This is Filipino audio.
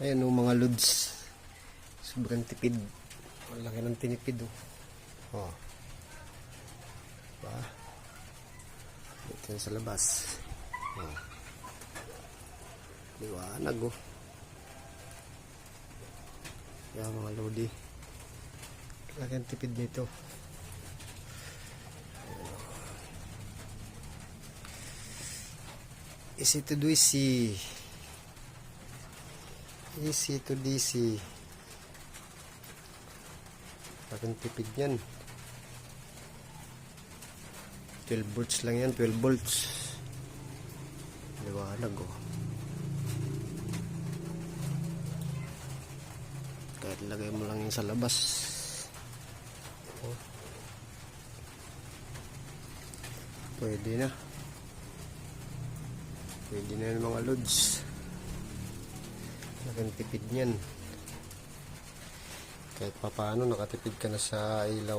Ayan o mga lods. Sobrang tipid. Ang laki ng tinipid o. Oh. Diba? Ito yan sa labas. Oh. Liwanag o. Yan mga lodi. Laki ang tipid nito. Easy to do easy. Easy to DC. Aking tipid yan. 12 volts lang yan, 12 volts. Liwanag oh. Kahit lagay mo lang yan sa labas. Oh. Pwede na. Pwede na yung mga loads. Laking tipid niyan. Kahit papaano nakatipid ka na sa ilaw.